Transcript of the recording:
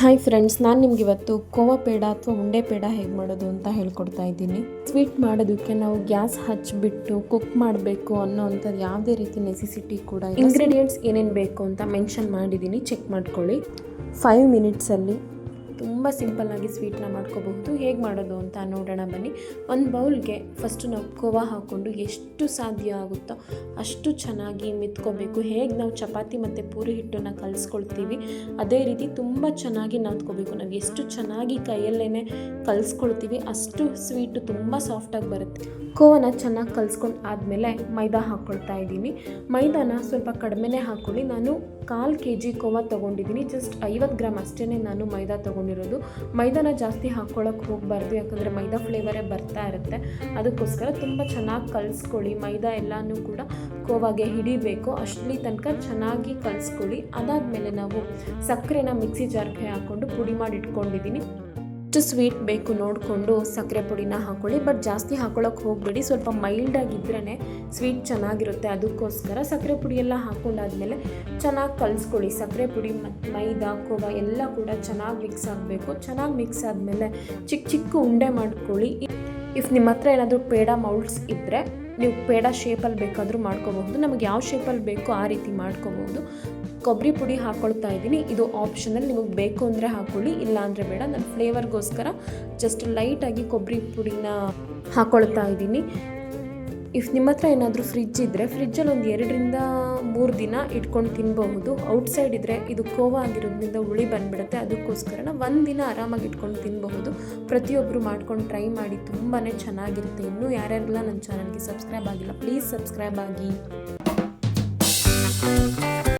Hi friends ನಾನು ನಿಮ್ಗೆ ಇವತ್ತು ಕೋವಾ ಪೇಡ ಅಥವಾ ಉಂಡೆ ಪೇಡ ಹೇಗೆ ಮಾಡೋದು ಅಂತ ಹೇಳ್ಕೊಡ್ತಾ ಇದ್ದೀನಿ. ಸ್ವೀಟ್ ಮಾಡೋದಕ್ಕೆ ನಾವು ಗ್ಯಾಸ್ ಹಚ್ಚಿಬಿಟ್ಟು ಕುಕ್ ಮಾಡಬೇಕು ಅನ್ನೋ ಅಂಥದ್ದು ಯಾವುದೇ ರೀತಿ ನೆಸೆಸಿಟಿ ಕೂಡ ಇಂಗ್ರೀಡಿಯೆಂಟ್ಸ್ ಏನೇನು ಬೇಕು ಅಂತ ಮೆನ್ಷನ್ ಮಾಡಿದ್ದೀನಿ ಚೆಕ್ ಮಾಡ್ಕೊಳ್ಳಿ. ಫೈವ್ ಮಿನಿಟ್ಸಲ್ಲಿ ತುಂಬ ಸಿಂಪಲ್ಲಾಗಿ ಸ್ವೀಟ್ನ ಮಾಡ್ಕೋಬಹುದು. ಹೇಗೆ ಮಾಡೋದು ಅಂತ ನೋಡೋಣ ಬನ್ನಿ. ಒಂದು ಬೌಲ್ಗೆ ಫಸ್ಟು ನಾವು ಕೋವಾ ಹಾಕ್ಕೊಂಡು ಎಷ್ಟು ಸಾಧ್ಯ ಆಗುತ್ತೋ ಅಷ್ಟು ಚೆನ್ನಾಗಿ ಮಿತ್ಕೋಬೇಕು. ಹೇಗೆ ನಾವು ಚಪಾತಿ ಮತ್ತು ಪೂರಿ ಹಿಟ್ಟನ್ನು ಕಲಿಸ್ಕೊಳ್ತೀವಿ, ಅದೇ ರೀತಿ ತುಂಬ ಚೆನ್ನಾಗಿ ನಾದ್ಕೋಬೇಕು. ನಾವು ಎಷ್ಟು ಚೆನ್ನಾಗಿ ಕೈಯಲ್ಲೇ ಕಲಿಸ್ಕೊಳ್ತೀವಿ, ಅಷ್ಟು ಸ್ವೀಟು ತುಂಬ ಸಾಫ್ಟಾಗಿ ಬರುತ್ತೆ. ಕೋವನ ಚೆನ್ನಾಗಿ ಕಲಿಸ್ಕೊಂಡು ಆದಮೇಲೆ ಮೈದಾ ಹಾಕ್ಕೊಳ್ತಾ ಇದ್ದೀನಿ. ಮೈದಾನ ಸ್ವಲ್ಪ ಕಡಿಮೆನೇ ಹಾಕ್ಕೊಳ್ಳಿ ನಾನು ಕಾಲು ಕೆ ಜಿ ಕೋವಾ ತೊಗೊಂಡಿದ್ದೀನಿ. ಜಸ್ಟ್ ಐವತ್ತು ಗ್ರಾಮ್ ಅಷ್ಟೇ ನಾನು ಮೈದಾ ತೊಗೊಂಡಿರೋದು. ಮೈದಾನ ಜಾಸ್ತಿ ಹಾಕ್ಕೊಳ್ಳೋಕೆ ಹೋಗಬಾರ್ದು, ಯಾಕಂದರೆ ಮೈದಾ ಫ್ಲೇವರೇ ಬರ್ತಾ ಇರುತ್ತೆ. ಅದಕ್ಕೋಸ್ಕರ ತುಂಬ ಚೆನ್ನಾಗಿ ಕಲಿಸ್ಕೊಳ್ಳಿ. ಮೈದಾ ಎಲ್ಲನೂ ಕೂಡ ಕೋವಾಗೆ ಹಿಡಿಬೇಕು. ಅಷ್ಟಲಿ ತನಕ ಚೆನ್ನಾಗಿ ಕಲಿಸ್ಕೊಳ್ಳಿ. ಅದಾದಮೇಲೆ ನಾವು ಸಕ್ಕರೆನ ಮಿಕ್ಸಿ ಜಾರ್ಗೆ ಹಾಕ್ಕೊಂಡು ಪುಡಿ ಮಾಡಿ ಇಟ್ಕೊಂಡಿದ್ದೀನಿ ಎಷ್ಟು ಸ್ವೀಟ್ ಬೇಕು ನೋಡಿಕೊಂಡು ಸಕ್ಕರೆ ಪುಡಿನ ಹಾಕ್ಕೊಳ್ಳಿ ಬಟ್ ಜಾಸ್ತಿ ಹಾಕೊಳ್ಳೋಕೆ ಹೋಗಬೇಡಿ. ಸ್ವಲ್ಪ ಮೈಲ್ಡಾಗಿದ್ರೇ ಸ್ವೀಟ್ ಚೆನ್ನಾಗಿರುತ್ತೆ. ಅದಕ್ಕೋಸ್ಕರ ಸಕ್ಕರೆ ಪುಡಿ ಎಲ್ಲ ಹಾಕ್ಕೊಂಡಾದ್ಮೇಲೆ ಚೆನ್ನಾಗಿ ಕಲಿಸ್ಕೊಳ್ಳಿ. ಸಕ್ಕರೆ ಪುಡಿ ಮತ್ತು ಮೈದಾ, ಕೋವಾ ಎಲ್ಲ ಕೂಡ ಚೆನ್ನಾಗಿ ಮಿಕ್ಸ್ ಆಗಬೇಕು. ಚೆನ್ನಾಗಿ ಮಿಕ್ಸ್ ಆದಮೇಲೆ ಚಿಕ್ಕ ಚಿಕ್ಕ ಉಂಡೆ ಮಾಡ್ಕೊಳ್ಳಿ. ಇಫ್ ನಿಮ್ಮ ಹತ್ರ ಏನಾದರೂ ಪೇಡ ಮೌಲ್ಡ್ಸ್ ಇದ್ದರೆ ನೀವು ಪೇಡ ಶೇಪಲ್ಲಿ ಬೇಕಾದರೂ ಮಾಡ್ಕೋಬಹುದು. ನಮಗೆ ಯಾವ ಶೇಪಲ್ಲಿ ಬೇಕೋ ಆ ರೀತಿ ಮಾಡ್ಕೋಬಹುದು. ಕೊಬ್ಬರಿ ಪುಡಿ ಹಾಕ್ಕೊಳ್ತಾ ಇದ್ದೀನಿ. ಇದು ಆಪ್ಷನಲ್ ನಿಮಗೆ ಬೇಕು ಅಂದರೆ ಹಾಕ್ಕೊಳ್ಳಿ ಇಲ್ಲ ಅಂದರೆ ಬೇಡ. ನಾನು ಫ್ಲೇವರ್ಗೋಸ್ಕರ ಜಸ್ಟ್ ಲೈಟಾಗಿ ಕೊಬ್ಬರಿ ಪುಡಿನ ಹಾಕ್ಕೊಳ್ತಾ ಇದ್ದೀನಿ. ಇಫ್ ನಿಮ್ಮ ಹತ್ರ ಏನಾದರೂ ಫ್ರಿಜ್ ಇದ್ದರೆ ಫ್ರಿಜ್ಜಲ್ಲಿ ಒಂದು ಎರಡರಿಂದ ಮೂರು ದಿನ ಇಟ್ಕೊಂಡು ತಿನ್ಬಹುದು. ಔಟ್ಸೈಡ್ ಇದ್ದರೆ ಇದು ಕೋವಾ ಆಗಿರೋದ್ರಿಂದ ಹುಳಿ ಬಂದ್ಬಿಡುತ್ತೆ. ಅದಕ್ಕೋಸ್ಕರ ಒಂದು ದಿನ ಆರಾಮಾಗಿ ಇಟ್ಕೊಂಡು ತಿನ್ನಬಹುದು ಪ್ರತಿಯೊಬ್ಬರು ಮಾಡ್ಕೊಂಡು ಟ್ರೈ ಮಾಡಿ ತುಂಬಾ ಚೆನ್ನಾಗಿರುತ್ತೆ. ಇನ್ನೂ ಯಾರ್ಯಾರೆಲ್ಲ ನನ್ನ ಚಾನಲ್ಗೆ ಸಬ್ಸ್ಕ್ರೈಬ್ ಆಗಿಲ್ಲ ಪ್ಲೀಸ್ ಸಬ್ಸ್ಕ್ರೈಬ್ ಆಗಿ.